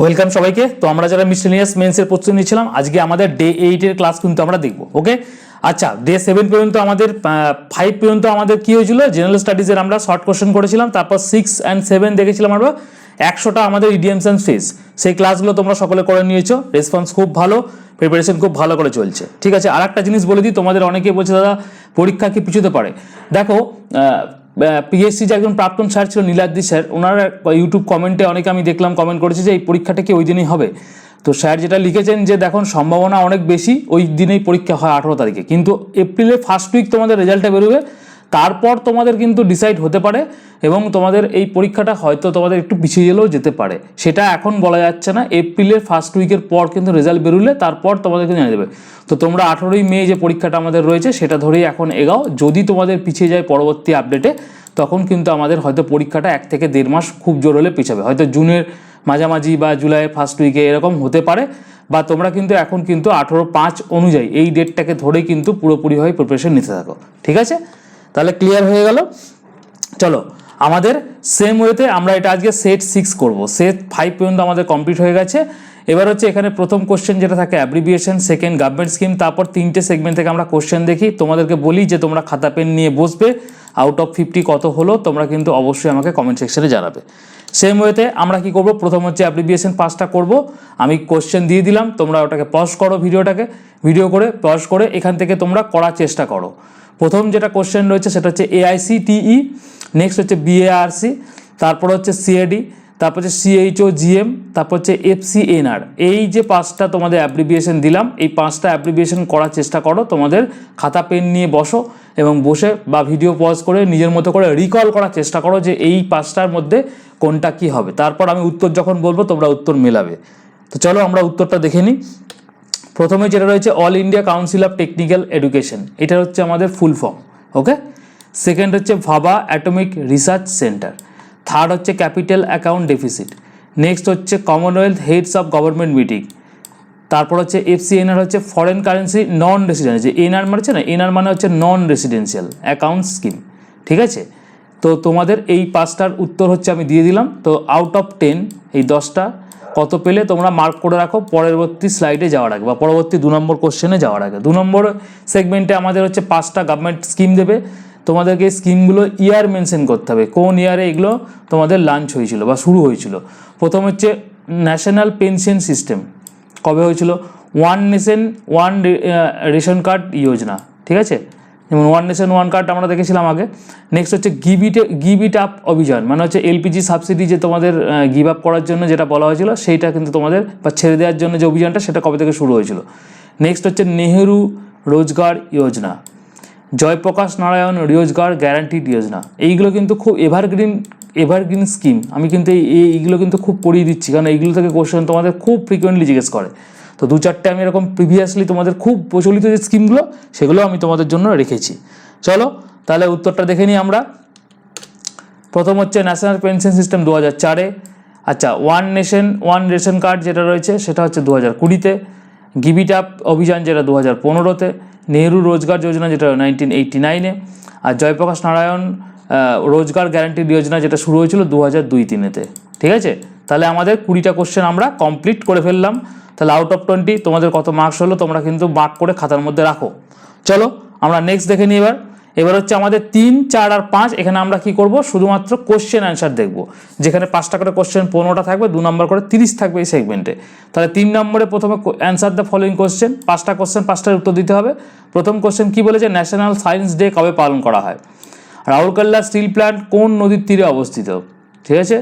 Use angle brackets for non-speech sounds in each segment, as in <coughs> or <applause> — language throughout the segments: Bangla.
ওয়েলকাম সবাইকে। তো আমরা যারা মিসলেনিয়াস মেন্সের প্রস্তুতি নিয়েছিলাম আজকে আমাদের ডে এইটের ক্লাস কিন্তু আমরা দেখব ওকে আচ্ছা ডে সেভেন পর্যন্ত আমাদের ফাইভ পর্যন্ত আমাদের কি হয়েছিল? জেনারেল স্টাডিজের আমরা শর্ট কোশ্চেন করেছিলাম, তারপর সিক্স অ্যান্ড সেভেন দেখেছিলাম আমরা, একশোটা আমাদের ইডিয়ামস অ্যান্ড ফেস সেই ক্লাসগুলো তোমরা সকলে করে নিয়েছো রেসপন্স খুব ভালো প্রিপারেশন খুব ভালো করে চলছে, ঠিক আছে? আর একটা জিনিস বলে দিই, তোমাদের অনেকে বলছে, দাদা, পরীক্ষা কি পিছুতে পারে দেখো পিএসসি যে একজন প্রাক্তন স্যার ছিল, নীলাদ্রি স্যার, ওনার ইউটিউব কমেন্টে অনেকে আমি দেখলাম কমেন্ট করেছে যে এই পরীক্ষাটা কি ওই দিনই হবে? তো স্যার যেটা লিখেছেন যে, দেখুন, সম্ভাবনা অনেক বেশি, ওই দিনেই পরীক্ষা হয় আঠেরো তারিখে। কিন্তু এপ্রিলে ফার্স্ট উইক তোমাদের রেজাল্টটা বেরোবে। তারপর তোমাদের কিন্তু ডিসাইড হতে পারে এবং তোমাদের এই পরীক্ষাটা হয়তো তোমাদের একটু পিছিয়ে গেলেও যেতে পারে। সেটা এখন বলা যাচ্ছে না। এপ্রিলের ফার্স্ট উইকের পর কিন্তু রেজাল্ট বেরোলে তারপর তোমাদেরকে জানিয়ে দেবে। তো তোমরা আঠেরোই মে যে পরীক্ষাটা আমাদের রয়েছে সেটা ধরেই এখন এগাও। যদি তোমাদের পিছিয়ে যায় পরবর্তী আপডেটে তখন কিন্তু আমাদের হয়তো পরীক্ষাটা এক থেকে দেড় মাস খুব জোর হলে পিছাবে। হয়তো জুনের মাঝামাঝি বা জুলাই ফার্স্ট উইকে এরকম হতে পারে বা তোমরা কিন্তু এখন কিন্তু আঠেরো পাঁচ অনুযায়ী এই ডেটটাকে ধরেই কিন্তু পুরোপুরিভাবে প্রিপারেশন নিতে থাকো। ঠিক আছে? তাহলে ক্লিয়ার হয়ে গেল? চলো, আমাদের সেম ওয়েতে আমরা এটা আজকে সেট সিক্স করব। সেট ফাইভ পর্যন্ত আমাদের কমপ্লিট হয়ে গেছে। এবার হচ্ছে এখানে প্রথম কোশ্চেন যেটা থাকে অ্যাব্রিভিয়েশন সেকেন্ড গভর্নমেন্ট স্কিম তারপর তিনটে সেগমেন্ট থেকে আমরা কোশ্চেন দেখি। তোমাদেরকে বলি যে তোমরা খাতা পেন নিয়ে বসবে। আউট অফ ফিফটি কত হলো, তোমরা কিন্তু অবশ্যই আমাকে কমেন্ট সেকশনে জানাবে। সেম ওয়েতে আমরা কি করব? প্রথম হচ্ছে অ্যাপ্লিবিয়েশন পাসটা করব। আমি কোশ্চেন দিয়ে দিলাম, তোমরা ওটাকে পজ করো ভিডিওটাকে ভিডিও করে পজ করে, এখান থেকে তোমরা করার চেষ্টা করো। প্রথম যেটা কোশ্চেন রয়েছে সেটা হচ্ছে এআইসিটিই নেক্সট হচ্ছে বিএআরসি তারপর হচ্ছে সিএডি তারপর হচ্ছে সিএইচও জিএম তারপর হচ্ছে এফসিএনআর এই যে পাঁচটা তোমাদের অ্যাপ্রিবিয়েশন দিলাম, এই পাঁচটা অ্যাপ্রিবিয়েশন করার চেষ্টা করো, তোমাদের খাতা পেন নিয়ে বসো এবং বসে বা ভিডিও পজ করে নিজের মতো করে রিকল করার চেষ্টা করো যে এই পাঁচটার মধ্যে কোনটা কি হবে। তারপর আমি উত্তর যখন বলব, তোমরা উত্তর মেলাবে। তো চলো আমরা উত্তরটা দেখে নিই। প্রথমে যেটা রয়েছে all India council of technical education এটা হচ্ছে আমাদের ফুল ফর্ম ওকে সেকেন্ড হচ্ছে Bhabha atomic research centre third হচ্ছে ক্যাপিটাল অ্যাকাউন্ট ডেফিসিট নেক্সট হচ্ছে commonwealth heads of government meeting তারপর হচ্ছে এফসিএনআর হচ্ছে ফরেন কারেন্সি নন রেসিডেন্সিয়াল যে এনআর মানে হচ্ছে না এনআর মানে হচ্ছে নন রেসিডেন্সিয়াল অ্যাকাউন্ট স্কিম ঠিক আছে? তো তোমাদের এই পাঁচটার উত্তর হচ্ছে আমি দিয়ে দিলাম। তো আউট অফ টেন এই দশটা কত পেলে তোমরা মার্ক করে রাখো, পরবর্তী স্লাইডে যাওয়ার আগে বা পরবর্তী দু নম্বর কোশ্চেনে যাওয়ার আগে। দু নম্বর সেগমেন্টে আমাদের হচ্ছে পাঁচটা গভর্নমেন্ট স্কিম দেবে। তোমাদেরকে স্কিমগুলো ইয়ার মেনশন করতে হবে। কোন ইয়ারে এগুলো তোমাদের লাঞ্চ হয়েছিল বা শুরু হয়েছিল? প্রথম হচ্ছে ন্যাশনাল পেনশন সিস্টেম কবে হয়েছিল? One nation one ration card Yojana. ঠিক আছে? যেমন ওয়ান নেশন ওয়ান কার্ড আমরা দেখেছিলাম আগে। নেক্সট হচ্ছে give it give it up Abhiyan. মানে হচ্ছে এলপিজি সাবসিডি যে তোমাদের গিভ আপ করার জন্য যেটা বলা হয়েছিল, সেইটা কিন্তু তোমাদের বা ছেড়ে দেওয়ার জন্য যে অভিযানটা, সেটা কবে থেকে শুরু হয়েছিল? নেক্সট হচ্ছে নেহেরু রোজগার যোজনা। জয়প্রকাশ নারায়ণ রোজগার গ্যারান্টিড যোজনা। এইগুলো কিন্তু খুব এভারগ্রিন এভারগ্রিন স্কিম আমি কিন্তু এই, এই- এইগুলো কিন্তু খুব পড়িয়ে দিচ্ছি। কারণ এইগুলো থেকে কোশ্চেন তোমাদের খুব ফ্রিকোয়েন্টলি জিজ্ঞেস করে। তো দু চারটে আমি এরকম প্রিভিয়াসলি তোমাদের খুব প্রচলিত যে স্কিমগুলো সেগুলো আমি তোমাদের জন্য রেখেছি। চলো, তাহলে উত্তরটা দেখে নিই আমরা। প্রথম হচ্ছে ন্যাশনাল পেনশন সিস্টেম দু হাজার চারে। আচ্ছা one nation one ration card যেটা রয়েছে, সেটা হচ্ছে দু হাজার কুড়িতে। গিভিট আপ অভিযান যেটা দু হাজার পনেরোতে। নেহরু রোজগার যোজনা যেটা নাইনটিন এইটটি নাইনে আর জয়প্রকাশ নারায়ণ রোজগার গ্যারান্টি যোজনা যেটা শুরু হয়েছিল দু হাজার দুই তিনেতে ঠিক আছে? তাহলে আমাদের কুড়িটা কোশ্চেন আমরা কমপ্লিট করে ফেললাম। তাহলে আউট অফ টোয়েন্টি তোমাদের কত মার্কস হলো তোমরা কিন্তু মার্ক করে খাতার মধ্যে রাখো। চলো, আমরা নেক্সট দেখে নিই এবার। এবার হচ্ছে আমাদের তিন, চার আর পাঁচ, এখানে আমরা কি করব? শুধুমাত্র কোশ্চেন অ্যান্সার দেখব। যেখানে পাঁচটা করে কোশ্চেন পনেরোটা থাকবে, দু নম্বর করে তিরিশ থাকবে এই সেগমেন্টে তাহলে তিন নম্বরে প্রথমে অ্যান্সার দ্য ফলোইং কোশ্চেন পাঁচটা কোশ্চেন পাঁচটার উত্তর দিতে হবে। প্রথম কোশ্চেন কি বলেছে? ন্যাশনাল সায়েন্স ডে কবে পালন করা হয়? রাউরকেল্লা স্টিল প্ল্যান্ট কোন নদীর তীরে অবস্থিত? ঠিক আছে?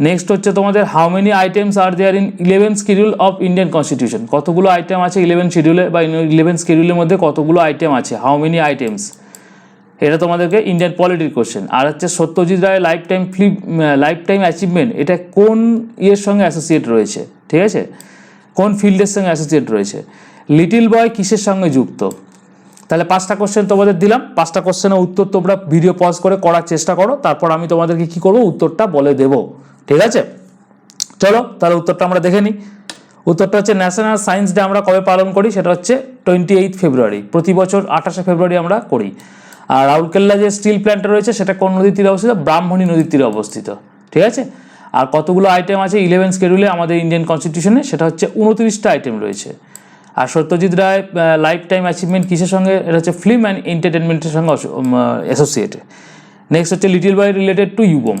নেক্সট হচ্ছে তোমাদের how many items are there in eleven schedule of Indian constitution কতগুলো আইটেম আছে ইলেভেন শিডিউলে বা ইলেভেন শিডিউলের মধ্যে কতগুলো আইটেম আছে? হাউ মেনি আইটেমস এটা তোমাদেরকে ইন্ডিয়ান পলিটির কোশ্চেন আর হচ্ছে সত্যজিৎ রায়ের lifetime film life time achievement এটা কোন ইয়ের সঙ্গে অ্যাসোসিয়েট রয়েছে? ঠিক আছে? কোন ফিল্ডের সঙ্গে অ্যাসোসিয়েট রয়েছে? লিটিল বয় কিসের সঙ্গে যুক্ত? তাহলে পাঁচটা কোশ্চেন তোমাদের দিলাম। পাঁচটা কোশ্চেনের উত্তর তোমরা ভিডিও পজ করে করার চেষ্টা করো। তারপর আমি তোমাদেরকে কি করব? উত্তরটা বলে দেব। ঠিক আছে? চলো, তাহলে উত্তরটা আমরা দেখে নিই। উত্তরটা হচ্ছে ন্যাশনাল সায়েন্স ডে আমরা কবে পালন করি? সেটা হচ্ছে টোয়েন্টি এইট ফেব্রুয়ারি প্রতি বছর আঠাশে ফেব্রুয়ারি আমরা করি। আর রাউরকেল্লা যে স্টিল প্ল্যান্টটা রয়েছে, সেটা কোন নদীর তীরে অবস্থিত? ব্রাহ্মণী নদীর তীরে অবস্থিত। ঠিক আছে? আর কতগুলো আইটেম আছে ইলেভেন স্কেডিউলে আমাদের ইন্ডিয়ান কনস্টিটিউশনে সেটা হচ্ছে উনত্রিশটা আইটেম রয়েছে। আর Satyajit Ray life time achievement কিসের সঙ্গে? এটা হচ্ছে ফিল্ম অ্যান্ড এন্টারটেনমেন্টের সঙ্গে অ্যাসোসিয়েটেড নেক্সট হচ্ছে লিটিল বয় রিলেটেড টু ইউবম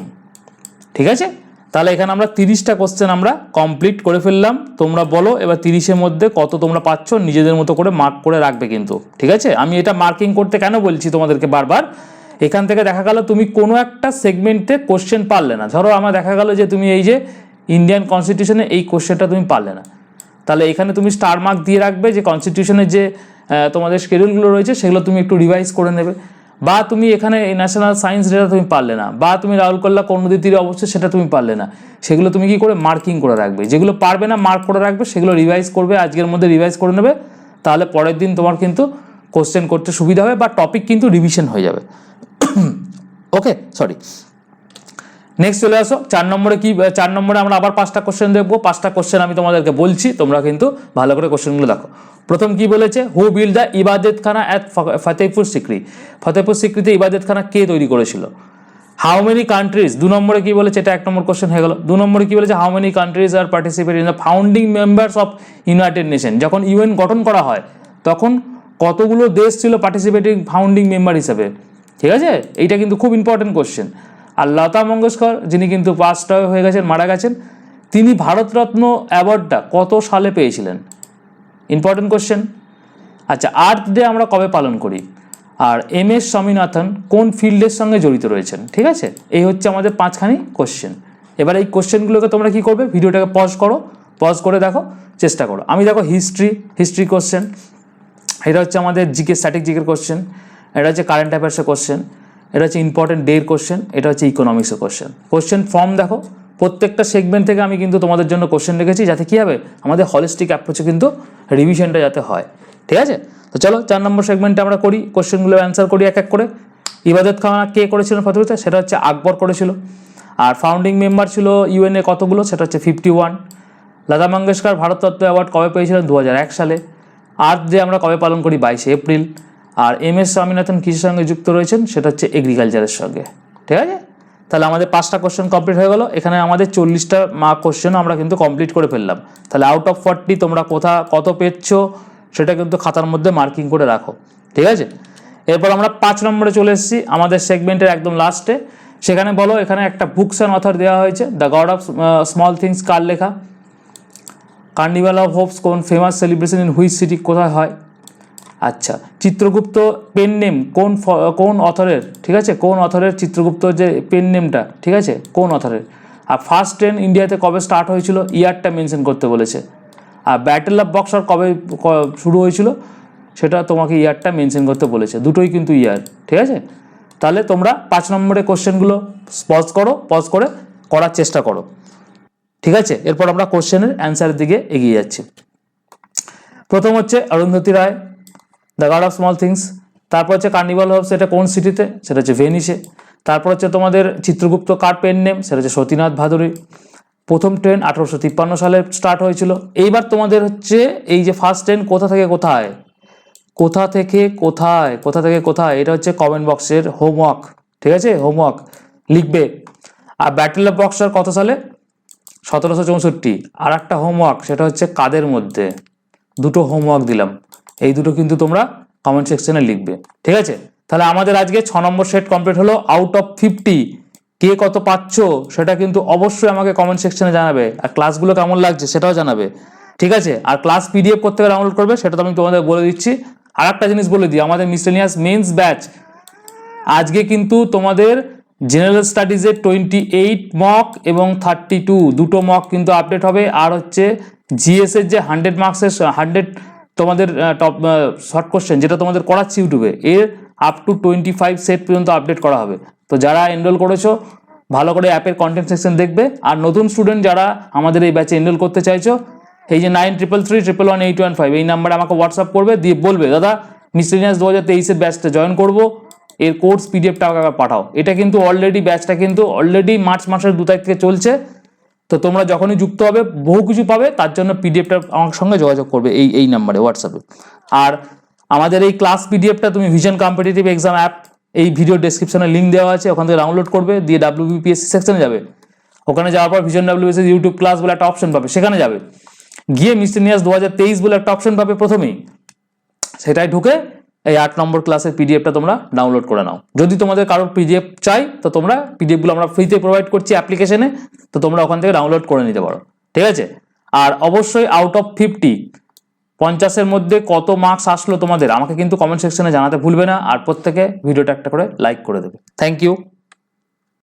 ঠিক আছে? তাহলে এখানে আমরা তিরিশটা কোশ্চেন আমরা কমপ্লিট করে ফেললাম। তোমরা বলো, এবার তিরিশের মধ্যে কত তোমরা পাচ্ছ, নিজেদের মতো করে মার্ক করে রাখবে কিন্তু। ঠিক আছে? আমি এটা মার্কিং করতে কেন বলছি তোমাদেরকে বারবার? এখান থেকে দেখা গেল তুমি কোনো একটা সেগমেন্টে কোশ্চেন পারলে না। ধরো আমার দেখা গেল যে তুমি এই যে ইন্ডিয়ান কনস্টিটিউশনে এই কোশ্চেনটা তুমি পারলে না। তাহলে এখানে তুমি স্টার মার্ক দিয়ে রাখবে যে কনস্টিটিউশনের যে তোমাদের শিডিউলগুলো রয়েছে, সেগুলো তুমি একটু রিভাইজ করে নেবে। বা তুমি এখানে ন্যাশনাল সায়েন্স ডেটা তুমি পারলে না, বা তুমি রাহুলকল্লা কর্ণদী তীরে অবশ্যই সেটা তুমি পারলে না। সেগুলো তুমি কি করে মার্কিং করে রাখবে? যেগুলো পারবে না মার্ক করে রাখবে, সেগুলো রিভাইজ করবে, আজকের মধ্যে রিভাইজ করে নেবে, তাহলে পরের দিন তোমার কিন্তু কোশ্চেন করতে সুবিধা হবে বা টপিক কিন্তু রিভিশন হয়ে যাবে। <coughs> ওকে সরি নেক্সট চলে আসো। চার নম্বরে কি চার নম্বরে আমরা আবার পাঁচটা কোশ্চেন দেখব। পাঁচটা কোশ্চেন আমি তোমাদেরকে বলছি, তোমরা কিন্তু ভালো করে কোশ্চেনগুলো দেখো। প্রথম কি বলেছে? হু build the Ibadat Khana at Fatehpur Sikri? Fatehpur সিক্রিতে Ibadat Khana কে তৈরি করেছিল? হাউ মেনি কান্ট্রিজ দু নম্বরে কি বলেছে? এটা এক নম্বর কোশ্চেন হয়ে গেল। দু নম্বরে কি বলেছে? How many countries are participate in the founding members of United Nation যখন ইউএন গঠন করা হয়, তখন কতগুলো দেশ ছিল পার্টিসিপেটিং ফাউন্ডিং মেম্বার হিসেবে? ঠিক আছে? এইটা কিন্তু খুব ইম্পর্টেন্ট কোশ্চেন আর লতা মঙ্গেশকর, যিনি কিন্তু পাঁচটা হয়ে গেছেন, মারা গেছেন, তিনি ভারতরত্ন অ্যাওয়ার্ডটা কত সালে পেয়েছিলেন? ইম্পর্টেন্ট কোশ্চেন আচ্ছা আর্থ ডে আমরা কবে পালন করি? আর এম এস স্বামীনাথন কোন ফিল্ডের সঙ্গে জড়িত রয়েছেন? ঠিক আছে? এই হচ্ছে আমাদের পাঁচখানি কোশ্চেন এবার এই কোশ্চেনগুলোকে তোমরা কি করবে? ভিডিওটাকে পজ করো। পজ করে দেখো, চেষ্টা করো। আমি দেখো হিস্ট্রি হিস্ট্রি কোশ্চেন এটা হচ্ছে আমাদের জিকে স্ট্যাটিক জিকের কোশ্চেন এটা হচ্ছে কারেন্ট অ্যাফেয়ার্সের কোশ্চেন এটা হচ্ছে ইম্পর্টেন্ট ডের কোশ্চেন এটা হচ্ছে ইকোনমিক্সের কোশ্চেন কোশ্চেন ফর্ম দেখো, প্রত্যেকটা সেগমেন্ট থেকে আমি কিন্তু তোমাদের জন্য কোশ্চেন রেখেছি, যাতে কী হবে? আমাদের হলিস্টিক অ্যাপ্রোচে কিন্তু রিভিশনটা যাতে হয়। ঠিক আছে? তো চলো, চার নম্বর সেগমেন্টে আমরা করি কোশ্চেনগুলো অ্যান্সার করি এক এক করে। ইবাদত খানা কে করেছিলেন ফতেহতে? সেটা হচ্ছে আকবর করেছিল। আর ফাউন্ডিং মেম্বার ছিল ইউএনএ কতগুলো? সেটা হচ্ছে fifty one Lata Mangeshkar Bharat Ratna award কবে পেয়েছিলেন? দু সালে। আর্থ ডে আমরা কবে পালন করি? বাইশে এপ্রিল। আর এম এস স্বামীনাথন কৃষির সঙ্গে যুক্ত রয়েছেন? সেটা হচ্ছে এগ্রিকালচারের সঙ্গে। ঠিক আছে? তাহলে আমাদের পাঁচটা কোশ্চেন কমপ্লিট হয়ে গেল। এখানে আমাদের চল্লিশটা মার্ক কোশ্চেন আমরা কিন্তু কমপ্লিট করে ফেললাম। তাহলে আউট অফ ফর্টি তোমরা কোথা, কত পেচ্ছ সেটা কিন্তু খাতার মধ্যে মার্কিং করে রাখো। ঠিক আছে? এরপর আমরা পাঁচ নম্বরে চলে এসেছি, আমাদের সেগমেন্টের একদম লাস্টে সেখানে বলো, এখানে একটা বুকস অ্যান্ড অথর দেওয়া হয়েছে the God of small things কার লেখা? কার্নিভাল অফ হোপস কোন famous celebration in which city কোথায় হয়? আচ্ছা চিত্রগুপ্ত পেন নেম কোন কোন অথরের ঠিক আছে? কোন অথরের চিত্রগুপ্ত যে পেন নেমটা ঠিক আছে? কোন অথরের আর ফার্স্ট ট্রেন ইন্ডিয়াতে কবে স্টার্ট হয়েছিল? ইয়ারটা মেনশন করতে বলেছে। আর ব্যাটেল অফ বক্সার কবে শুরু হয়েছিল? সেটা তোমাকে ইয়ারটা মেনশন করতে বলেছে। দুটোই কিন্তু ইয়ার ঠিক আছে? তাহলে তোমরা পাঁচ নম্বরে কোশ্চেনগুলো পজ করো পজ করে করার চেষ্টা করো। ঠিক আছে? এরপর আমরা কোশ্চেনের অ্যান্সারের দিকে এগিয়ে যাচ্ছি। প্রথম হচ্ছে Arundhati Roy. The guard of small things তারপর হচ্ছে কার্নিভাল হাউস এটা কোন সিটিতে সেটা হচ্ছে ভেনিসে তারপর হচ্ছে তোমাদের চিত্রগুপ্ত কার পেন নেম সেটা হচ্ছে সতীনাথ ভাদুরী। প্রথম ট্রেন আঠারোশো তিপ্পান্ন সালে স্টার্ট হয়েছিল। এইবার তোমাদের হচ্ছে এই যে ফার্স্ট ট্রেন কোথা থেকে কোথায়? কোথা থেকে কোথায়? কোথা থেকে কোথায়? এটা হচ্ছে কমেন্ট বক্সের হোমওয়ার্ক ঠিক আছে? হোমওয়ার্ক লিখবে। আর ব্যাটেল অফ বক্সার কত সালে? সতেরোশো চৌষট্টি। আর একটা হোমওয়ার্ক সেটা হচ্ছে কাদের মধ্যে? দুটো হোমওয়ার্ক দিলাম। এই দুটো কিন্তু তোমরা কমেন্ট সেকশনে লিখবে। ঠিক আছে? তাহলে আমাদের আজকে ছ নম্বর সেট কমপ্লিট হলো আউট অফ ফিফটি কে কত পাচ্ছ সেটা কিন্তু অবশ্যই আমাকে কমেন্ট সেকশনে জানাবে। আর ক্লাসগুলো কেমন লাগছে সেটাও জানাবে। ঠিক আছে? আর ক্লাস পিডিএফ করতে গেলে ডাউনলোড করবে সেটা তো আমি তোমাদের বলে দিচ্ছি। আর একটা জিনিস বলে দিই, আমাদের মিসলেনিয়াস মেন্স ব্যাচ আজকে কিন্তু তোমাদের জেনারেল স্টাডিজের টোয়েন্টি এইট মক এবং থার্টি টু দুটো মক কিন্তু আপডেট হবে। আর হচ্ছে জিএস এর যে হান্ড্রেড মার্কসের হান্ড্রেড তোমাদের টপ শর্ট কোশ্চেন যেটা তোমাদের করাচ্ছি ইউটিউবে, এর up to twenty five set পর্যন্ত আপডেট করা হবে। তো যারা এনরোল করেছ, ভালো করে অ্যাপের কন্টেন্ট সেকশন দেখবে। আর নতুন স্টুডেন্ট যারা আমাদের এই ব্যাচে এনরোল করতে চাইছো, এই যে nine triple three triple one eight one five এই নাম্বারে আমাকে হোয়াটসঅ্যাপ করবে, দিয়ে বলবে, দাদা মিসলিনিয়াস দু হাজার তেইশের ব্যাচটা জয়েন করব। এর কোর্স পিডিএফটা আমাকে পাঠাও। এটা কিন্তু অলরেডি ব্যাচটা কিন্তু অলরেডি মার্চ মাসের দু তারিখ থেকে চলছে। তো তোমরা যখনই যুক্ত হবে, বহু কিছু পাবে, তার জন্য পিডিএফটা আমার সঙ্গে যোগাযোগ করবে এই এই নাম্বারে হোয়াটসঅ্যাপে আর আমাদের এই ক্লাস পিডিএফটা তুমি ভিশন কম্পিটিটিভ এক্সাম অ্যাপ এই ভিডিও ডেসক্রিপশনে লিঙ্ক দেওয়া আছে, ওখান থেকে ডাউনলোড করবে, দিয়ে ডাব্লিউবিপিএসসি সেকশনে যাবে। ওখানে যাওয়ার পর ভিশন ডাব্লিউএস ইউটিউব ক্লাস বলে একটা অপশন পাবে, সেখানে যাবে। গিয়ে মিস্টেনিয়াস দু হাজার তেইশ বলে একটা অপশন পাবে প্রথমেই। সেটাই ঢুকে এই আট নম্বর ক্লাসের পিডিএফটা তোমরা ডাউনলোড করে নাও। যদি তোমাদের কারও পিডিএফ চাই, তো তোমরা পিডিএফগুলো আমরা ফ্রিতে প্রোভাইড করছি অ্যাপ্লিকেশনে তো তোমরা ওখান থেকে ডাউনলোড করে নিতে পারো। ঠিক আছে? আর অবশ্যই আউট অফ ফিফটি পঞ্চাশের মধ্যে কত মার্কস আসলো তোমাদের, আমাকে কিন্তু কমেন্ট সেকশনে জানাতে ভুলবে না, আর প্রত্যেকে ভিডিওটা একটা করে লাইক করে দেবে। Thank you